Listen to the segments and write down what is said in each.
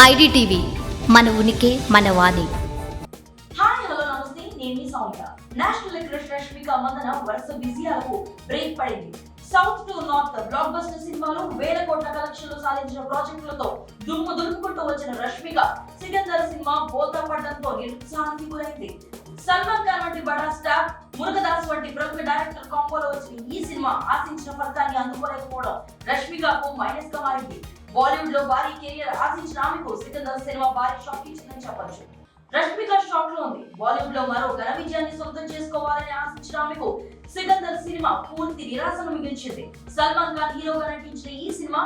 IDTV మన ఉనికి మన వాణి. హాయ్ హలో నమస్తే. నేను మీ సౌమ్య. నేషనల్ క్రష్ రష్మిక మందన వరుస విజయాలకు బ్రేక్ పడింది. South to north blockbuster సినిమాలు వేల కోట్ల కలెక్షన్లు సాధించిన ప్రాజెక్టులతో దుమ్ము దులుపుకుంటూ వచ్చిన రష్మిక సికందర్ సినిమా బోల్తా పడడంతో నిరుత్సాహానికి గురైంది. సల్మాన్ ఖాన్ వంటి బడా స్టార్ మురుగదాస్ వంటి ప్రముఖ డైరెక్టర్ కాంబోలో వచ్చిన ఈ సినిమా ఆశించిన ఫలితాన్ని అందుకోలేకపోవడం రష్మికకు మైనస్గా మారింది. బాలీవుడ్లో భారీ కెరియర్ ఆశించిన ఆమెకు సికందర్ సినిమా భారీ షాక్ ఇచ్చిందని చెప్పొచ్చు. రష్మిక షాక్లో ఉంది. బాలీవుడ్లో మరో ఘన విజయాన్ని సొంతం చేసుకోవాలని ఆశించిన ఆమెకు సికందర్ సినిమా పూర్తి నిరాశను మిగిల్చింది. సల్మాన్ ఖాన్ హీరోగా నటించిన ఈ సినిమా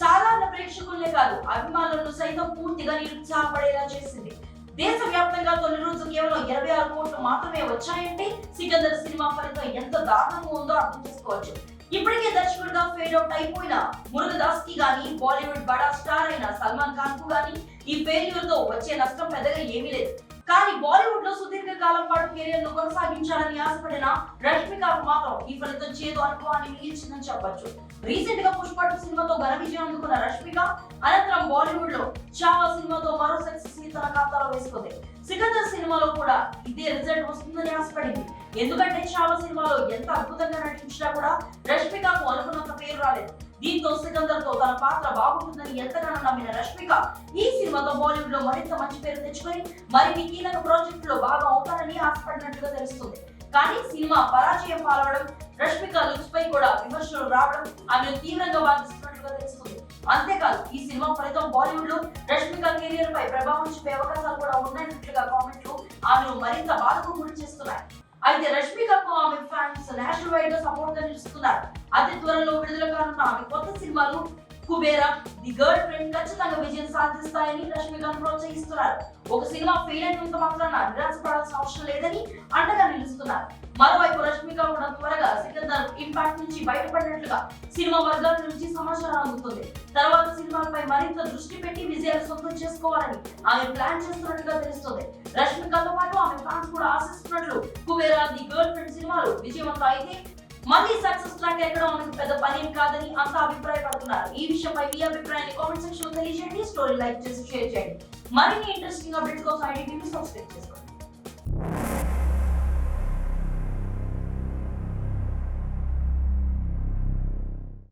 సాధారణ ప్రేక్షకులనే కాదు అభిమానులను సైతం పూర్తిగా నిరుత్సాహపడేలా చేసింది. దేశవ్యాప్తంగా తొలి రోజు కేవలం ఇరవై ఆరు కోట్లు మాత్రమే వచ్చాయంటే సికందర్ సినిమా ఫలితం ఎంత దారుణంగా ఉందో అర్థం చేసుకోవచ్చు. ఇప్పటికే దర్శకుడిగా ఫెయిల్ అవుట్ అయిపోయిన మురుగదాస్కి గానీ బాలీవుడ్ బడా స్టార్ అయిన సల్మాన్ ఖాన్కు గానీ ఈ ఫెయిల్యూర్తో వచ్చే నష్టం పెద్దగా ఏమీ లేదు. కానీ బాలీవుడ్లో సుదీర్ఘ కాలం పాటు కెరీర్ను కొనసాగించాలని ఆశపడిన రష్మికకు మాత్రం ఈ ఫలితం చేదు అనుభవాన్ని మిగిల్చిందని చెప్పొచ్చు. రీసెంట్గా పుష్ప సినిమాతో ఘన విజయం అందుకున్న రష్మిక అనంతరం బాలీవుడ్లో చావా సినిమాతో మరో సక్సెస్ తన ఖాతాలో వేసుకుంది సికందర్ సినిమాలో కూడా ఇదే రిజల్ట్ వస్తుందని ఆశపడింది. ఎందుకంటే చావ సినిమాలో ఎంత అద్భుతంగా నటించినా కూడా రష్మికకు అనుకున్నంత పేరు రాలేదు. దీంతో సికందర్తో తన పాత్ర బాగుంటుందని ఎంతగానో నమ్మిన రష్మిక ఈ సినిమాతో బాలీవుడ్లో మరింత మంచి పేరు తెచ్చుకొని మరిన్ని కీలక ప్రాజెక్టులో బాగా అవుతానని ఆశపడినట్లుగా తెలుస్తుంది. కానీ సినిమా పరాజయం పాలవడం రష్మిక లుక్స్ పై కూడా విమర్శలు రావడం ఆమెను తీవ్రంగా బాధిస్తున్నట్లుగా తెలుస్తుంది. అంతేకాదు ఈ సినిమా ఫలితం బాలీవుడ్లో రష్మిక కెరియర్ పై ప్రభావం చూపే అవకాశాలు కూడా ఉన్నట్లుగా కామెంట్లు ఆమెను మరింత బాధకు గురి చేస్తున్నాయి. అయితే రష్మికకు ఆమె ఫ్యాన్స్ నేషనల్ వైడ్గా సపోర్ట్గా నిలుస్తున్నారు. అతి త్వరలో విడుదల కానున్న ఆమె కొత్త సినిమాలు కుబేరా ది గర్ల్ ఫ్రెండ్ ఖచ్చితంగా విజయం సాధిస్తాయని రష్మికను ప్రోత్సహిస్తున్నారు. ఒక సినిమా ఫెయిల్ అయినంత మాత్రాన నిరాశపడాల్సిన అవసరం లేదని అండగా నిలుస్తున్నారు మరోవైపు రష్మిక కూడా త్వరగా సికందర్ ఇంపాక్ట్ నుంచి బయటపడినట్లుగా సినిమా వర్గాల నుంచి సమాచారం అందుతుంది. తర్వాత సినిమాలపై మరింత దృష్టి పెట్టి విజయాలు సొంతం చేసుకోవాలని ఆమె ప్లాన్ చేస్తున్నట్లుగా తెలుస్తుంది. రష్మికతో పాటు ఆమె ఫ్యాన్స్ కూడా ఆశిస్తున్నట్లు కుబేరా ది గర్ల్ ఫ్రెండ్ సినిమాలు విజయవంతం అయితే మళ్ళీ సక్సెస్ ట్రాక్ ఎక్కడం ఆమెకు పెద్ద పని ఏం కాదని అంతా అభిప్రాయపడుతున్నారు. ఈ విషయంపై మీ అభిప్రాయాన్ని కామెంట్ సెక్షన్లో తెలియజేయండి. స్టోరీ లైక్ చేసి షేర్ చేయండి. మరిన్ని ఇంట్రెస్టింగ్ అప్డేట్స్ కోసం ఐడి సబ్స్క్రైబ్ చేసుకోండి.